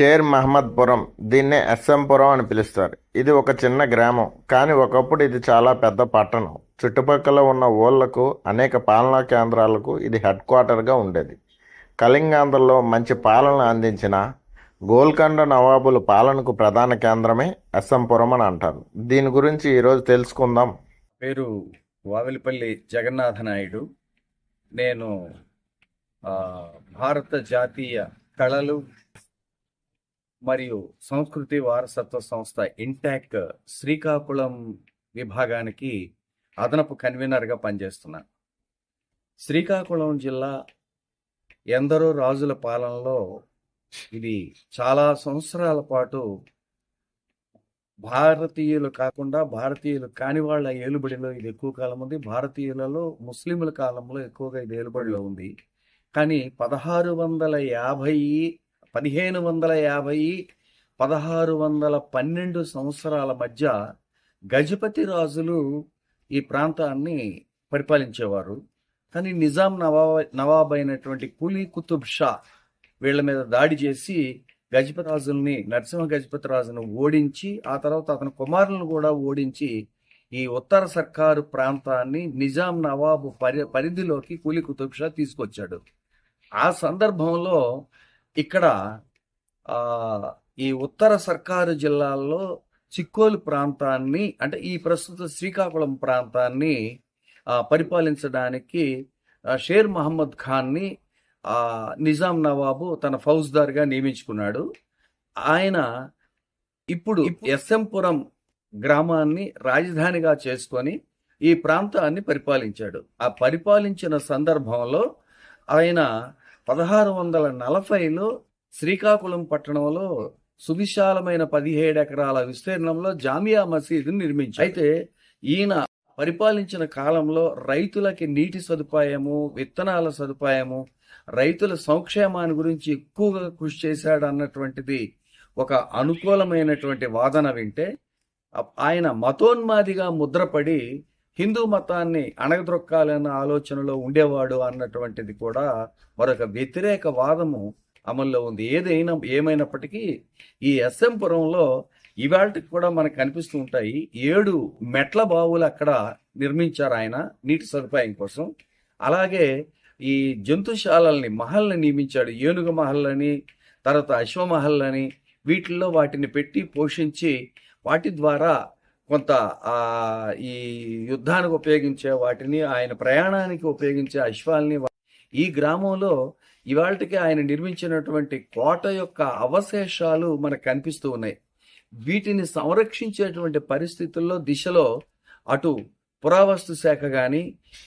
Share Mahammadpuram. దీన్నే ఎస్ఎంపురం అని పిలుస్తారు. ఇది ఒక చిన్న గ్రామం. కానీ ఒకప్పుడు ఇది చాలా పెద్ద పట్టణం. చుట్టుపక్కల ఉన్న ఊళ్ళకు అనేక పాలనా కేంద్రాలకు ఇది హెడ్ క్వార్టర్గా ఉండేది. కళింగాంధ్రలో మంచి పాలన అందించిన గోల్కొండ నవాబుల పాలనకు ప్రధాన కేంద్రమే ఎస్ఎంపురం అని అంటారు. దీని గురించి ఈరోజు తెలుసుకుందాం. పేరు వావిలిపల్లి జగన్నాథ నాయుడు. నేను భారత జాతీయ కళలు మరియు సంస్కృతి వారసత్వ సంస్థ ఇంటాక్ శ్రీకాకుళం విభాగానికి అదనపు కన్వీనర్గా పనిచేస్తున్నాను శ్రీకాకుళం జిల్లా ఎందరో రాజుల పాలనలో ఇది చాలా సంవత్సరాల పాటు భారతీయులు కాకుండా భారతీయులు కాని వాళ్ళ ఏలుబడిలో ఇది ఎక్కువ కాలం ఉంది. భారతీయులలో ముస్లింల కాలంలో ఎక్కువగా ఇది ఏలుబడిలో ఉంది. కానీ పదహారు వందల యాభై పదిహేను వందల యాభై పదహారు వందల పన్నెండు సంవత్సరాల మధ్య గజపతి రాజులు ఈ ప్రాంతాన్ని పరిపాలించేవారు. కానీ నిజాం నవాబ్ నవాబ్ అయినటువంటి కులీ కుతుబ్ షా వీళ్ళ మీద దాడి చేసి గజపతి రాజుల్ని నరసింహ గజపతి రాజును ఓడించి ఆ తర్వాత అతని కుమారులను కూడా ఓడించి ఈ ఉత్తర సర్కారు ప్రాంతాన్ని నిజాం నవాబు పరి పరిధిలోకి కూలి కుతుబ్ షా తీసుకొచ్చాడు. ఆ సందర్భంలో ఇక్కడ ఈ ఉత్తర సర్కారు జిల్లాల్లో చిక్కోలు ప్రాంతాన్ని అంటే ఈ ప్రస్తుత శ్రీకాకుళం ప్రాంతాన్ని పరిపాలించడానికి షేర్ మహమ్మద్ ఖాన్ని నిజాం నవాబు తన ఫౌజ్దార్గా నియమించుకున్నాడు. ఆయన ఇప్పుడు ఎస్ఎంపురం గ్రామాన్ని రాజధానిగా చేసుకొని ఈ ప్రాంతాన్ని పరిపాలించాడు. ఆ పరిపాలించిన సందర్భంలో ఆయన పదహారు వందల నలభైలో శ్రీకాకుళం పట్టణంలో సువిశాలమైన పదిహేడు ఎకరాల విస్తీర్ణంలో జామియా మసీదుని నిర్మించాడు అయితే ఈయన పరిపాలించిన కాలంలో రైతులకి నీటి సదుపాయము విత్తనాల సదుపాయము రైతుల సంక్షేమాన్ని గురించి ఎక్కువగా కృషి చేశాడు అన్నటువంటిది ఒక అనుకూలమైనటువంటి వాదన వింటే ఆయన మతోన్మాదిగా ముద్రపడి హిందూ మతాన్ని అణగద్రొక్కాలన్న ఆలోచనలో ఉండేవాడు అన్నటువంటిది కూడా మరొక వ్యతిరేక వాదము అమల్లో ఉంది. ఏదైనా ఏమైనప్పటికీ ఈ ఎస్ఎంపురంలో ఇవాళకి కూడా మనకు కనిపిస్తూ ఉంటాయి. ఏడు మెట్ల బావులు అక్కడ నిర్మించారు ఆయన నీటి సదుపాయం కోసం. అలాగే ఈ జంతుశాలల్ని మహల్ని నియమించాడు. ఏనుగు మహల్లని తర్వాత అశ్వమహల్లని వీటిల్లో వాటిని పెట్టి పోషించి వాటి ద్వారా కొంత ఈ యుద్ధానికి ఉపయోగించే వాటిని ఆయన ప్రయాణానికి ఉపయోగించే అశ్వాల్ని ఈ గ్రామంలో ఇవాళకి ఆయన నిర్మించినటువంటి కోట యొక్క అవశేషాలు మనకు కనిపిస్తూ ఉన్నాయి. వీటిని సంరక్షించేటువంటి పరిస్థితుల్లో దిశలో అటు పురావస్తు శాఖ కానీ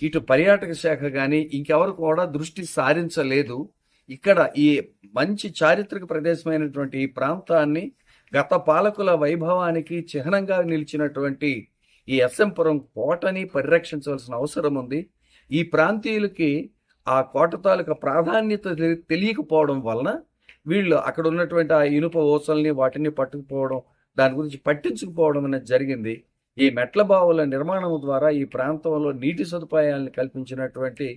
ఇటు పర్యాటక శాఖ కానీ ఇంకెవరు కూడా దృష్టి సారించలేదు. ఇక్కడ ఈ మంచి చారిత్రక ప్రదేశమైనటువంటి ఈ ప్రాంతాన్ని గత పాలకుల వైభవానికి చిహ్నంగా నిలిచినటువంటి ఈ ఎస్ఎంపురం కోటని పరిరక్షించవలసిన అవసరం ఉంది. ఈ ప్రాంతీయులకి ఆ కోట తాలూకా ప్రాధాన్యత తెలియకపోవడం వలన వీళ్ళు అక్కడ ఉన్నటువంటి ఆ ఇనుప ఓసల్ని వాటిని పట్టుకుపోవడం దాని గురించి పట్టించుకుపోవడం అనేది జరిగింది. ఈ మెట్ల బావుల నిర్మాణం ద్వారా ఈ ప్రాంతంలో నీటి సదుపాయాలను కల్పించినటువంటి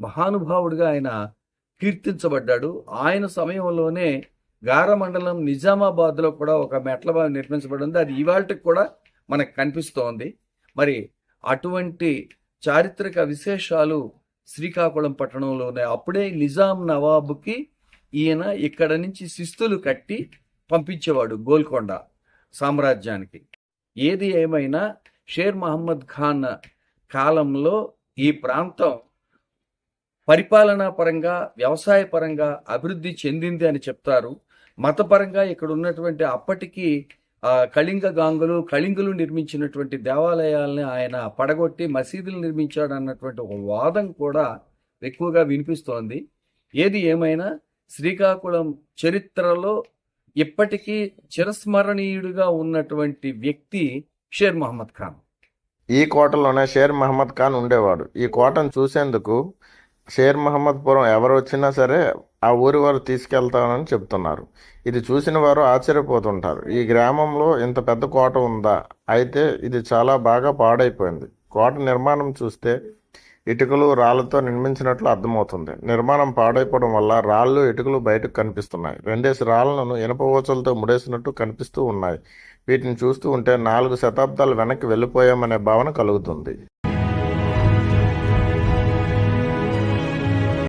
మహానుభావుడిగా ఆయన కీర్తించబడ్డాడు. ఆయన సమయంలోనే గార మండలం నిజామాబాద్లో కూడా ఒక మెట్ల బావి నిర్మించబడింది. అది ఇవాళకి కూడా మనకు కనిపిస్తోంది. మరి అటువంటి చారిత్రక విశేషాలు శ్రీకాకుళం పట్టణంలోనే. అప్పుడే నిజాం నవాబుకి ఈయన ఇక్కడ నుంచి శిస్తులు కట్టి పంపించేవాడు గోల్కొండ సామ్రాజ్యానికి. ఏది ఏమైనా షేర్ మహమ్మద్ ఖాన్ కాలంలో ఈ ప్రాంతం పరిపాలనా పరంగా వ్యవసాయ పరంగా అభివృద్ధి చెందింది అని చెప్తారు. మతపరంగా ఇక్కడ ఉన్నటువంటి అప్పటికి కళింగ గాంగులు కళింగులు నిర్మించినటువంటి దేవాలయాల్ని ఆయన పడగొట్టి మసీదులు నిర్మించాడు అన్నటువంటి ఒక వాదం కూడా ఎక్కువగా వినిపిస్తోంది. ఏది ఏమైనా శ్రీకాకుళం చరిత్రలో ఇప్పటికీ చిరస్మరణీయుడిగా ఉన్నటువంటి వ్యక్తి షేర్ మహమ్మద్ ఖాన్. ఈ కోటలోనే షేర్ మహమ్మద్ ఖాన్ ఉండేవాడు. ఈ కోటను చూసేందుకు షేర్ మహమ్మద్పురం ఎవరు వచ్చినా సరే ఆ ఊరి వారు తీసుకెళ్తామని చెప్తున్నారు. ఇది చూసిన వారు ఆశ్చర్యపోతుంటారు. ఈ గ్రామంలో ఇంత పెద్ద కోట ఉందా? అయితే ఇది చాలా బాగా పాడైపోయింది. కోట నిర్మాణం చూస్తే ఇటుకలు రాళ్ళతో నిర్మించినట్లు అర్థమవుతుంది. నిర్మాణం పాడైపోవడం వల్ల రాళ్ళు ఇటుకలు బయటకు కనిపిస్తున్నాయి. రెండేసి రాళ్ళను ఇనప ఊచలతో ముడేసినట్టు కనిపిస్తూ ఉన్నాయి. వీటిని చూస్తూ ఉంటే నాలుగు శతాబ్దాలు వెనక్కి వెళ్ళిపోయామనే భావన కలుగుతుంది.